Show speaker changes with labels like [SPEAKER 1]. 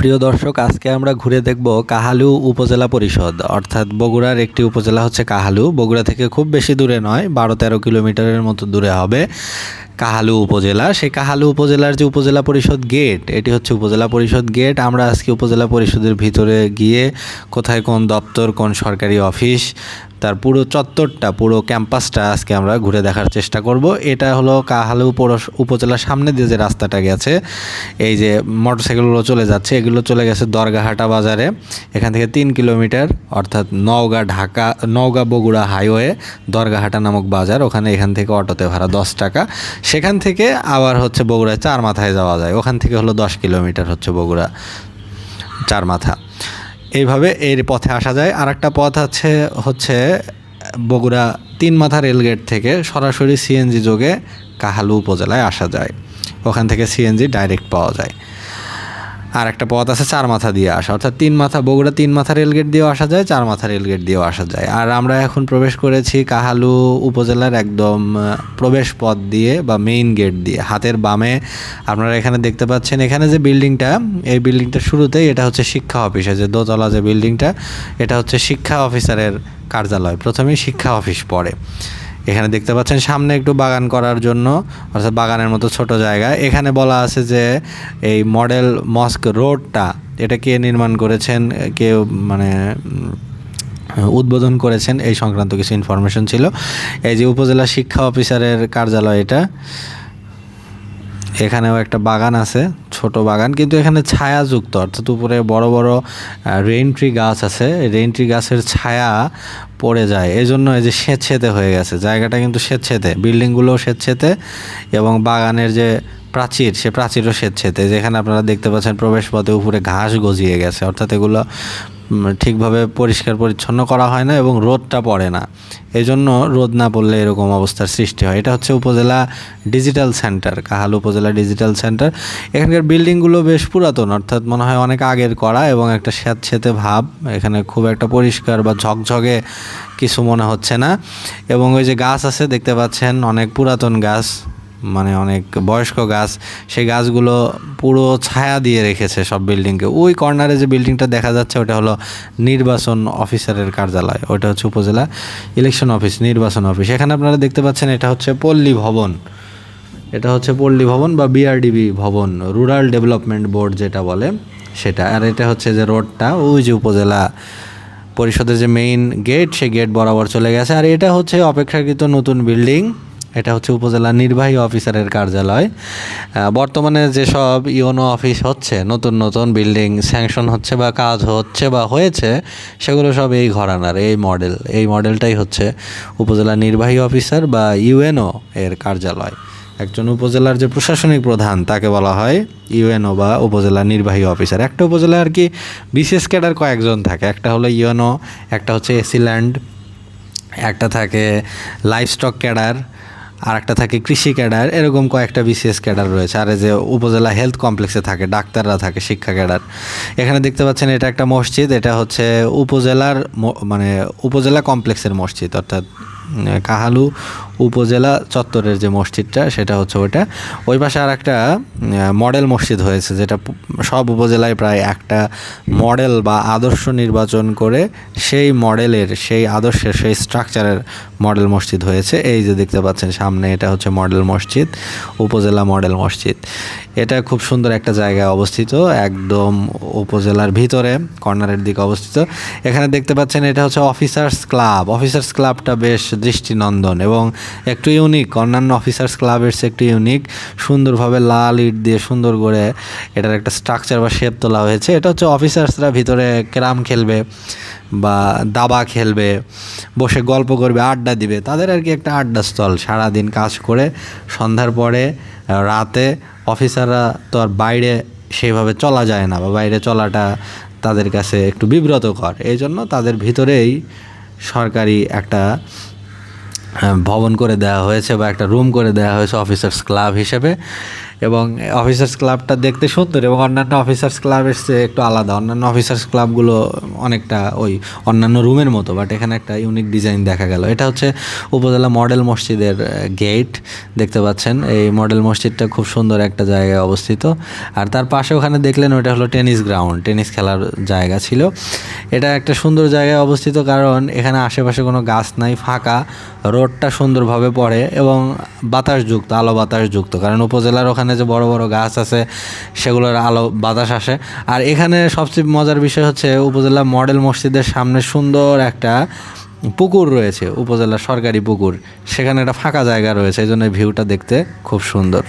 [SPEAKER 1] প্রিয় দর্শক, আজকে আমরা ঘুরে দেখব কাহালু উপজেলা পরিষদ। অর্থাৎ বগুড়ার একটি উপজেলা হচ্ছে কাহালু। বগুড়া থেকে খুব বেশি দূরে নয় বারো তেরো কিলোমিটারের মতো দূরে হবে কাহালু উপজেলা। সেই কাহালু উপজেলার যে উপজেলা পরিষদ গেট, এটি হচ্ছে উপজেলা পরিষদ গেট। আমরা আজকে উপজেলা পরিষদের ভিতরে গিয়ে কোথায় কোন দপ্তর, কোন সরকারি অফিস তার পুরো চত্বরটা, পুরো ক্যাম্পাসটা আজকে আমরা ঘুরে দেখার চেষ্টা করব। এটা হলো কাহালু পৌরস, উপজেলার সামনে দিয়ে যে রাস্তাটা গেছে, এই যে মোটরসাইকেলগুলো চলে যাচ্ছে, এগুলো চলে গেছে দরগাহাটা বাজারে। এখান থেকে তিন কিলোমিটার, অর্থাৎ নওগাঁ ঢাকা, নওগাঁ বগুড়া হাইওয়ে, দরগাহাটা নামক বাজার, ওখানে এখান থেকে অটোতে ভাড়া দশ টাকা। সেখান থেকে আবার হচ্ছে বগুড়ায় চার মাথায় যাওয়া যায়, ওখান থেকে হলো দশ কিলোমিটার হচ্ছে বগুড়া চার মাথা। এইভাবে এর পথে আসা যায়। আর একটা পথ আছে, হচ্ছে বগুড়া তিন মাথা রেলগেট থেকে সরাসরি সিএনজি যোগে কাহালু উপজেলায় আসা যায়। ওখান থেকে সিএনজি ডাইরেক্ট পাওয়া যায়। আর একটা পথ আছে চার মাথা দিয়ে আসা। অর্থাৎ তিন মাথা বগুড়া, তিন মাথা রেলগেট দিয়েও আসা যায়, চার মাথা রেলগেট দিয়েও আসা যায়। আর আমরা এখন প্রবেশ করেছি কাহালু উপজেলার একদম প্রবেশ পথ দিয়ে বা মেইন গেট দিয়ে। হাতের বামে আপনারা এখানে দেখতে পাচ্ছেন, এখানে যে বিল্ডিংটা এই বিল্ডিংটা শুরুতেই এটা হচ্ছে শিক্ষা অফিস। যে দোতলা যে বিল্ডিংটা এটা হচ্ছে শিক্ষা অফিসারের কার্যালয়। প্রথমেই শিক্ষা অফিস পড়ে। এখানে দেখতে পাচ্ছেন সামনে একটু বাগান করার জন্য, অর্থাৎ বাগানের মতো ছোট জায়গা। এখানে বলা আছে যে এই মডেল মস্ক রোডটা, এটা কে নির্মাণ করেছেন, কে মানে উদ্বোধন করেছেন, এই সংক্রান্ত কিছু ইনফরমেশন ছিল। এই যে উপজেলা শিক্ষা অফিসারের কার্যালয় এটা। এখানেও একটা বাগান আছে, ছোট বাগান, কিন্তু এখানে ছায়াযুক্ত, অর্থাৎ উপরে বড় বড় রেইন ট্রি গাছ আছে। রেইন ট্রি গাছের ছায়া পড়ে যায়। এই জন্য এই যে স্বেচ্ছেতে হয়ে গেছে। জায়গাটা কিন্তু স্বেচ্ছেতে বিল্ডিংগুলোও স্বেচ্ছেতে এবং বাগানের যে প্রাচীর, সে প্রাচীরও স্বেচ্ছেতে, যেখানে আপনারা দেখতে পাচ্ছেন প্রবেশ পথে উপরে ঘাস গজিয়ে গেছে। অর্থাৎ এগুলো ঠিকভাবে পরিষ্কার পরিচ্ছন্ন করা হয় না এবং রোদটা পড়ে না। এই জন্য রোদ না পড়লে এরকম অবস্থার সৃষ্টি হয়। এটা হচ্ছে উপজেলা ডিজিটাল সেন্টার, কাহাল উপজেলা ডিজিটাল সেন্টার। এখানকার বিল্ডিংগুলো বেশ পুরাতন, অর্থাৎ মনে হয় অনেক আগের করা এবং একটা স্যাঁতস্যাঁতে ভাব। এখানে খুব একটা পরিষ্কার বা ঝকঝকে কিছু মনে হচ্ছে না। এবং ওই যে গাছ আছে, দেখতে পাচ্ছেন অনেক পুরাতন গাছ। মানে অনেক বয়স্ক গাছ, সেই গাছগুলো পুরো ছায়া দিয়ে রেখেছে সব বিল্ডিংকে। ওই কর্নারে যে বিল্ডিংটা দেখা যাচ্ছে ওটা হলো নির্বাচন অফিসারের কার্যালয়, ওটা হচ্ছে উপজেলা ইলেকশন অফিস নির্বাচন অফিস এখানে আপনারা দেখতে পাচ্ছেন এটা হচ্ছে পল্লী ভবন। এটা হচ্ছে পল্লী ভবন বা বিআরডিবি ভবন রুরাল ডেভেলপমেন্ট বোর্ড যেটা বলে সেটা। আর এটা হচ্ছে যে রোডটা, ওই যে উপজেলা পরিষদের যে মেইন গেট সেই গেট বরাবর চলে গেছে। আর এটা হচ্ছে অপেক্ষাকৃত নতুন বিল্ডিং। এটা হচ্ছে উপজেলা নির্বাহী অফিসারের কার্যালয়। বর্তমানে যেসব ইওনো অফিস হচ্ছে, নতুন নতুন বিল্ডিং স্যাংশন হচ্ছে বা কাজ হচ্ছে বা হয়েছে, সেগুলো সব এই ঘরানার, এই মডেল। এই মডেলটাই হচ্ছে উপজেলা নির্বাহী অফিসার বা ইউএনও এর কার্যালয়। একজন উপজেলার যে প্রশাসনিক প্রধান, তাকে বলা হয় ইউএনও বা উপজেলা নির্বাহী অফিসার। একটা উপজেলায় আর কি বিশেষ ক্যাডার কয়েকজন থাকে, একটা হলো ইউএনও, একটা হচ্ছে এসিল্যান্ড একটা থাকে লাইভস্টক ক্যাডার আর একটা থাকে কৃষি ক্যাডার, এরকম কয়েকটা বিসিএস ক্যাডার রয়েছে। আর যে উপজেলা হেলথ কমপ্লেক্সে থাকে, ডাক্তাররা থাকে, শিক্ষা ক্যাডার। এখানে দেখতে পাচ্ছেন এটা একটা মসজিদ, এটা হচ্ছে উপজেলার মানে উপজেলা কমপ্লেক্সের মসজিদ, অর্থাৎ কাহালু উপজেলা চত্বরের যে মসজিদটা, সেটা হচ্ছে ওইটা। ওই পাশে আর একটা মডেল মসজিদ হয়েছে, যেটা সব উপজেলায় প্রায় একটা মডেল বা আদর্শ নির্বাচন করে সেই মডেলের, সেই আদর্শের, সেই স্ট্রাকচারের মডেল মসজিদ হয়েছে। এই যে দেখতে পাচ্ছেন সামনে এটা হচ্ছে মডেল মসজিদ, উপজেলা মডেল মসজিদ। এটা খুব সুন্দর একটা জায়গায় অবস্থিত, একদম উপজেলার ভিতরে, কর্নারের দিকে অবস্থিত। এখানে দেখতে পাচ্ছেন এটা হচ্ছে অফিসার্স ক্লাব। অফিসার্স ক্লাবটা বেশ দৃষ্টিনন্দন এবং একটু ইউনিক, অন্যান্য অফিসার্স ক্লাবের চেয়ে একটু ইউনিক। সুন্দরভাবে লাল ইট দিয়ে সুন্দর করে এটার একটা স্ট্রাকচার বা শেপ তোলা হয়েছে। এটা হচ্ছে অফিসার্সরা ভিতরে ক্যারাম খেলবে। বা দাবা খেলবে, বসে গল্প করবে, আড্ডা দিবে, তাদের আর কি একটা আড্ডা স্থল সারাদিন কাজ করে সন্ধ্যার পরে রাতে অফিসাররা তো আর বাইরে সেইভাবে চলা যায় না বা বাইরে চলাটা তাদের কাছে একটু বিব্রতকর। এই জন্য তাদের ভিতরেই সরকারি একটা ভবন করে দেওয়া হয়েছে বা একটা রুম করে দেওয়া হয়েছে অফিসার্স ক্লাব হিসেবে। এবং অফিসার্স ক্লাবটা দেখতে সুন্দর এবং অন্যান্য অফিসার্স ক্লাবের চেয়ে একটু আলাদা। অন্যান্য অফিসার্স ক্লাবগুলো অনেকটা ওই অন্যান্য রুমের মতো বাট এখানে একটা ইউনিক ডিজাইন দেখা গেল। এটা হচ্ছে উপজেলা মডেল মসজিদের গেট দেখতে পাচ্ছেন? এই মডেল মসজিদটা খুব সুন্দর একটা জায়গায় অবস্থিত। আর তার পাশে ওখানে দেখলেন ওটা হলো টেনিস গ্রাউন্ড টেনিস খেলার জায়গা ছিল। এটা একটা সুন্দর জায়গায় অবস্থিত কারণ এখানে আশেপাশে কোনো গাছ নাই, ফাঁকা, রোডটা সুন্দরভাবে পড়ে এবং বাতাসযুক্ত, আলো বাতাসযুক্ত। কারণ উপজেলার ওখানে যে বড় বড় গাছ আছে, সেগুলোর আলো বাতাস আসে। আর এখানে সবচেয়ে মজার বিষয় হচ্ছে উপজেলা মডেল মসজিদের সামনে সুন্দর একটা পুকুর রয়েছে, উপজেলা সরকারি পুকুর। সেখানে একটা ফাঁকা জায়গা রয়েছে, এই জন্য ভিউটা দেখতে খুব সুন্দর।